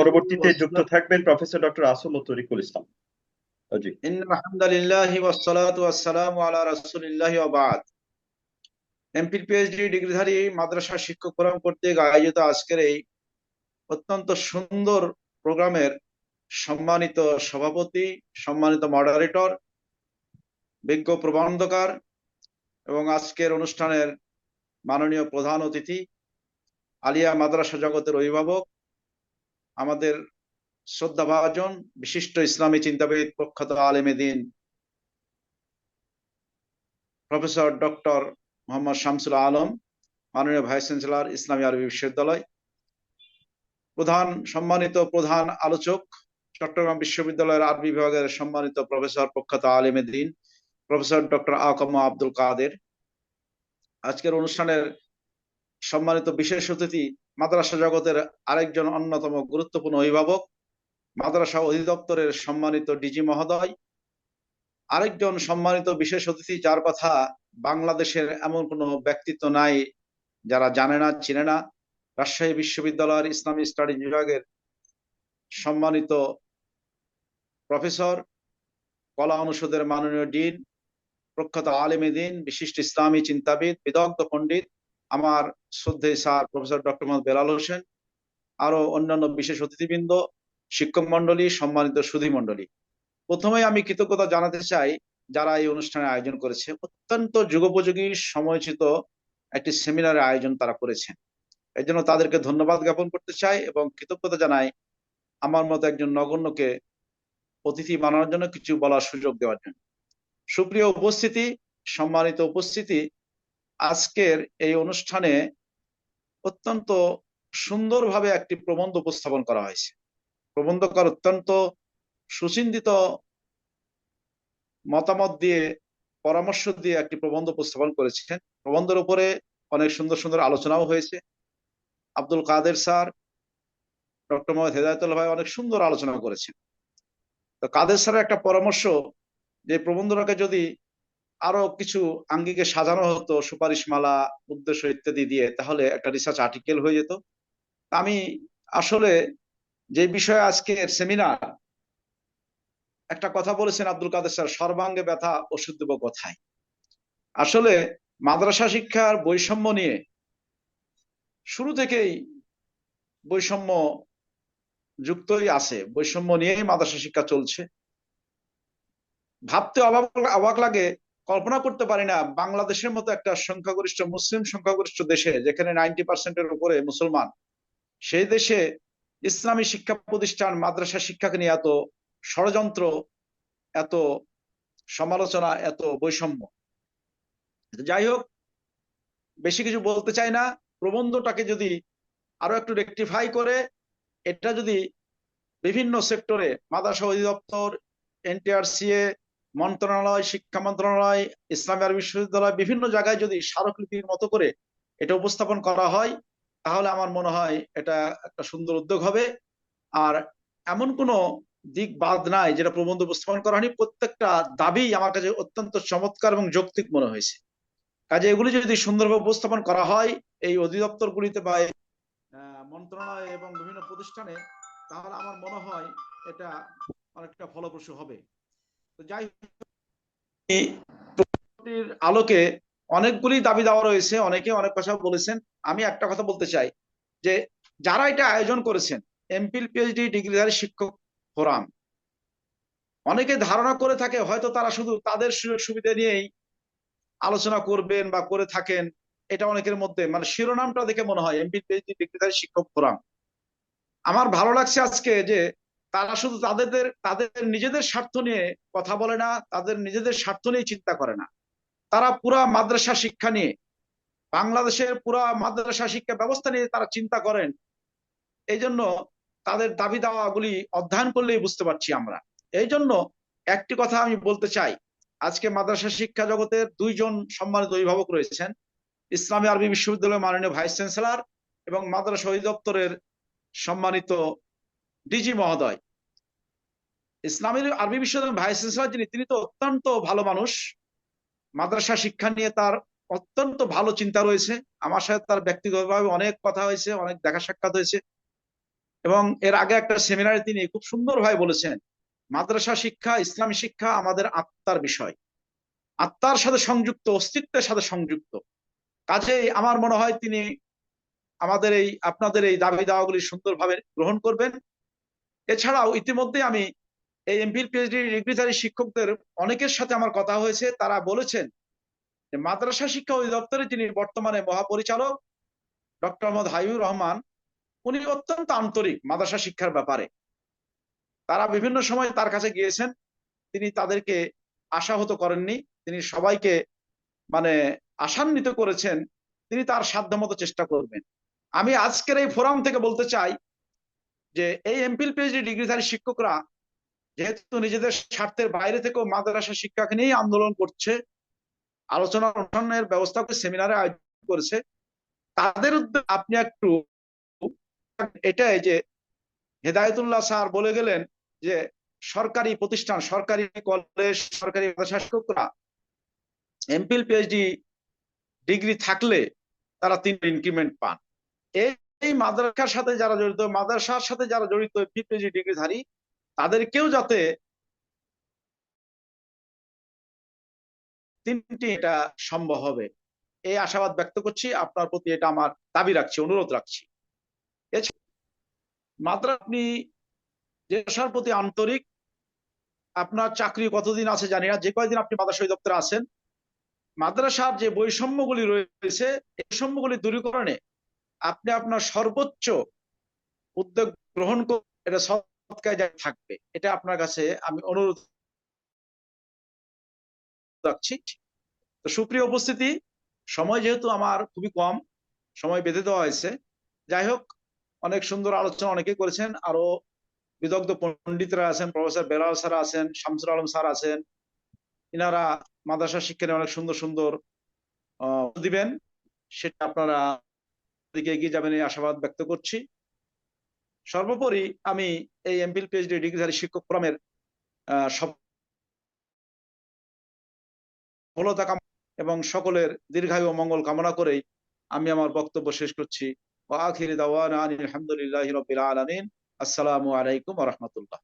পরবর্তীতে যুক্ত থাকবেন প্রফেসর ডক্টর আসম তরিকুল ইসলাম। জি ইন্নাল ওয়াসসালাতু ওয়াসসালামু আলা রাসূলিল্লাহি ওয়া বাদ। এমপির পিএইচডি ডিগ্রিধারী মাদ্রাসা শিক্ষক ফোরাম কর্তৃক আয়োজিত আজকের এই অত্যন্ত সুন্দর প্রোগ্রামের সম্মানিত সভাপতি সম্মানিত মডারেটর বিজ্ঞ প্রবন্ধকার এবং আজকের অনুষ্ঠানের মাননীয় প্রধান অতিথি আলিয়া মাদ্রাসা জগতের অভিভাবক আমাদের শ্রদ্ধাভাজন বিশিষ্ট ইসলামী চিন্তাবিদ, প্রখ্যাত আলেমে দিন, প্রফেসর ডক্টর মোহাম্মদ শামসুল আলম, মাননীয় ভাইস চ্যান্সেলর, ইসলামী আরবি বিশ্ববিদ্যালয়। প্রধান সম্মানিত প্রধান আলোচক, চট্টগ্রাম বিশ্ববিদ্যালয়ের আরবি বিভাগের সম্মানিত প্রফেসর, প্রখ্যাত আলেমে দিন, প্রফেসর ডক্টর আকম আব্দুল কাদের। আজকের অনুষ্ঠানের সম্মানিত বিশেষ অতিথি, মাদ্রাসা জগতের আরেকজন অন্যতম গুরুত্বপূর্ণ অভিভাবক, মাদ্রাসা অধিদপ্তরের সম্মানিত ডিজি মহোদয়, আরেকজন সম্মানিত বিশেষ অতিথি যার কথা বাংলাদেশের এমন কোনো ব্যক্তিত্ব নাই যারা জানে না, চিনে না। রাজশাহী বিশ্ববিদ্যালয়ের ইসলামী স্টাডি বিভাগের সম্মানিত প্রফেসর, কলা অনুষদের মাননীয় ডিন, প্রখ্যাত আলেমে বিশিষ্ট ইসলামী চিন্তাবিদ, বিদগ্ধ পণ্ডিত, আমার শ্রদ্ধেয় sir professor doctor Mohammad Belal Hossain আরও অন্যান্য বিশেষ অতিথিবৃন্দ, শিক্ষক মন্ডলী সম্মানিত সুধী মন্ডলী প্রথমে আমি কৃতজ্ঞতা জানাতে চাই যারা এই অনুষ্ঠানের আয়োজন করেছে। অত্যন্ত যুগোপযোগী, সময়োচিত একটি সেমিনারের আয়োজন তারা করেছেন। এই জন্য তাদেরকে ধন্যবাদ জ্ঞাপন করতে চাই এবং কৃতজ্ঞতা জানাই আমার মতো একজন নগণ্যকে অতিথি বানানোর জন্য কিছু বলার সুযোগ দেওয়ার জন্য। সুপ্রিয় উপস্থিতি, সম্মানিত উপস্থিতি, আজকের এই অনুষ্ঠানে অত্যন্ত সুন্দরভাবে একটি প্রবন্ধ উপস্থাপন করা হয়েছে। প্রবন্ধকার অত্যন্ত সুচিন্তিত মতামত দিয়ে, পরামর্শ দিয়ে একটি প্রবন্ধ উপস্থাপন করেছেন। প্রবন্ধের উপরে অনেক সুন্দর সুন্দর আলোচনাও হয়েছে। আব্দুল কাদের স্যার, ডক্টর মোহাম্মদ হেদায়তুল্লাহ ভাই অনেক সুন্দর আলোচনা করেছেন। তো কাদের স্যারের একটা পরামর্শ, যে প্রবন্ধটাকে যদি আরও কিছু আঙ্গিকে সাজানো হতো সুপারিশ মালা উদ্দেশ্য ইত্যাদি দিয়ে, তাহলে একটা রিসার্চ আর্টিকেল হয়ে যেত। আমি আসলে যে বিষয়ে আজকের সেমিনার একটা কথা বলেছেন আব্দুল কাদের স্যার, সর্বাঙ্গে ব্যথা ওষুধ দেব কথায়? আসলে মাদ্রাসা শিক্ষার বৈষম্য নিয়ে শুরু থেকেই বৈষম্য যুক্তই আছে। বৈষম্য নিয়েই মাদ্রাসা শিক্ষা চলছে। ভাবতে অবাক অবাক লাগে কল্পনা করতে পারি না, বাংলাদেশের মতো একটা সংখ্যাগরিষ্ঠ, মুসলিম সংখ্যাগরিষ্ঠ দেশে, যেখানে নাইনটি পার্সেন্টের উপরে মুসলমান, সেই দেশে ইসলামী শিক্ষা প্রতিষ্ঠান, মাদ্রাসা শিক্ষাকে নিয়ে এত ষড়যন্ত্র, এত সমালোচনা, এত বৈষম্য। যাই হোক, বেশি কিছু বলতে চাই না। প্রবন্ধটাকে যদি আরও একটু রেকটিফাই করে, এটা যদি বিভিন্ন সেক্টরে মাদ্রাসা অধিদপ্তর এনটিআরসিএ মন্ত্রণালয় শিক্ষা মন্ত্রণালয় ইসলামী আরবি বিশ্ববিদ্যালয় বিভিন্ন জায়গায় যদি স্মারকলিপির মতো করে এটা উপস্থাপন করা হয় তাহলে আমার মনে হয় এটা একটা সুন্দর উদ্যোগ হবে। আর এমন কোনো দিক বাদ নাই যেটা প্রবন্ধ উপস্থাপন করা হয়নি প্রত্যেকটা দাবি আমার কাছে অত্যন্ত চমৎকার এবং যৌক্তিক মনে হয়েছে। কাজে এগুলি যদি সুন্দরভাবে উপস্থাপন করা হয় এই অধিদপ্তরগুলিতে বা আহ, মন্ত্রণালয় এবং বিভিন্ন প্রতিষ্ঠানে তাহলে আমার মনে হয় এটা অনেকটা ফলপ্রসূ হবে। যাই আলোকে অনেকগুলি দাবি দেওয়া রয়েছে, অনেকে অনেক কথা বলেছেন। আমি একটা কথা বলতে চাই, যে যারা এটা আয়োজন করেছেন এমপিল পিএইচডি, ডিগ্রিধারী শিক্ষক ফোরাম, অনেকে ধারণা করে থাকে, হয়তো তারা শুধু তাদের সুযোগ সুবিধা নিয়েই আলোচনা করবেন বা করে থাকেন, এটা অনেকের মধ্যে মানে শিরোনামটা দেখে মনে হয় এমপি পিএইচডি, ডিগ্রিধারী শিক্ষক ফোরাম। আমার ভালো লাগছে আজকে যে তারা শুধু তাদের তাদের নিজেদের স্বার্থ নিয়ে কথা বলে না, তাদের নিজেদের স্বার্থ নিয়ে চিন্তা করে না। তারা পুরা মাদ্রাসা শিক্ষা নিয়ে, বাংলাদেশের পুরা মাদ্রাসা শিক্ষা ব্যবস্থা নিয়ে তারা চিন্তা করেন। এই জন্য তাদের দাবি দাওয়াগুলি অধ্যয়ন করলেই বুঝতে পারছি আমরা। এই জন্য একটি কথা আমি বলতে চাই। আজকে মাদ্রাসা শিক্ষা জগতের দুইজন সম্মানিত অভিভাবক রয়েছেন, ইসলামী আরবি বিশ্ববিদ্যালয়ের মাননীয় ভাইস চ্যান্সেলর এবং মাদ্রাসা অধিদপ্তরের সম্মানিত ডিজি মহোদয়। ইসলামী আরবি বিশ্ববিদ্যালয়ের ভাইস চ্যান্সেলর যিনি, তিনি তো অত্যন্ত ভালো মানুষ। মাদ্রাসা শিক্ষা নিয়ে তার অত্যন্ত ভালো চিন্তা রয়েছে। আমার সাথে তার ব্যক্তিগতভাবে অনেক কথা হয়েছে, অনেক দেখা সাক্ষাৎ হয়েছে। এবং এর আগে একটা সেমিনারে তিনি খুব সুন্দরভাবে বলেছেন, মাদ্রাসা শিক্ষা, ইসলামী শিক্ষা আমাদের আত্মার বিষয়। আত্মার সাথে সংযুক্ত, অস্তিত্বের সাথে সংযুক্ত। কাজেই আমার মনে হয় তিনি আমাদের এই, আপনাদের এই দাবি দাওয়াগুলি সুন্দরভাবে গ্রহণ করবেন। এছাড়াও ইতিমধ্যে আমি এই এমপির পিএইচডি ডিগ্রিধারী শিক্ষকদের অনেকের সাথে আমার কথা হয়েছে। তারা বলেছেন যে মাদ্রাসা শিক্ষা অধিদপ্তরে যিনি বর্তমানে মহাপরিচালক ডক্টর মোহাম্মদ হাইবুর রহমান। উনি অত্যন্ত আন্তরিক মাদ্রাসা শিক্ষার ব্যাপারে। তারা বিভিন্ন সময় তার কাছে গিয়েছেন। তিনি তাদেরকে আশাহত করেননি। তিনি সবাইকে মানে আশান্বিত করেছেন। তিনি তার সাধ্যমতো চেষ্টা করবেন। আমি আজকের এই ফোরাম থেকে বলতে চাই যে এই এমপিল পিএইচডি ডিগ্রিধারী শিক্ষকরা যেহেতু নিজেদের স্বার্থের বাইরে থেকেও মাদ্রাসা শিক্ষাকে নিয়েই আন্দোলন করছে, আলোচনা অনুষ্ঠানের ব্যবস্থা করে সেমিনারে আয়োজন করেছে, তাদের উদ্যোগে আপনি একটু এটাই যে হেদায়তুল্লাহ স্যার বলে গেলেন যে সরকারি প্রতিষ্ঠান, সরকারি কলেজ, সরকারি শিক্ষকরা এমপিল পিএইচডি ডিগ্রি থাকলে তারা তিন ইনক্রিমেন্ট পান। এই এই মাদ্রাসার সাথে যারা জড়িত, মাদ্রাসার সাথে যারা জড়িত পিএইচডি ডিগ্রিধারী তাদেরকেও যাতে তিনটি এটা সম্ভব হবে। এই আশাবাদ ব্যক্ত করছি, আপনার প্রতি এটা আমার দাবি রাখছি, অনুরোধ রাখছি। মাদ্রা আপনি যে আশার প্রতি আন্তরিক, আপনার চাকরি কতদিন আছে জানি না, যে কয়দিন আপনি মাদ্রাসা দপ্তরে আছেন, মাদ্রাসার যে বৈষম্যগুলি রয়েছে, এই বৈষম্যগুলি দূরীকরণে আপনি আপনার সর্বোচ্চ উদ্যোগ গ্রহণ করে থাকবে। এটা আপনার কাছে আমি অনুরোধ রাখছি। তো সুপ্রিয় উপস্থিতি, সময় যেহেতু আমার খুবই কম, সময় বেঁধে দেওয়া হয়েছে। যাই হোক, অনেক সুন্দর আলোচনা অনেকে করেছেন। আরও বিদগ্ধ পণ্ডিতরা আছেন, প্রফেসর বেলাল স্যার আছেন শামসুল আলম স্যার আছেন। ইনারা মাদ্রাসা শিক্ষা অনেক সুন্দর সুন্দর দিবেন। সেটা আপনারা দিকে এগিয়ে যাবেন এই আশাবাদ ব্যক্ত করছি। সর্বোপরি আমি এই এমপিল পিএইচডি ডিগ্রিধারী শিক্ষক ফোরামের সফলতা কাম, এবং সকলের দীর্ঘায়ু ও মঙ্গল কামনা করেই আমি আমার বক্তব্য শেষ করছি। আলহামদুলিল্লাহি আসসালামু আলাইকুম রাহমাতুল্লাহ।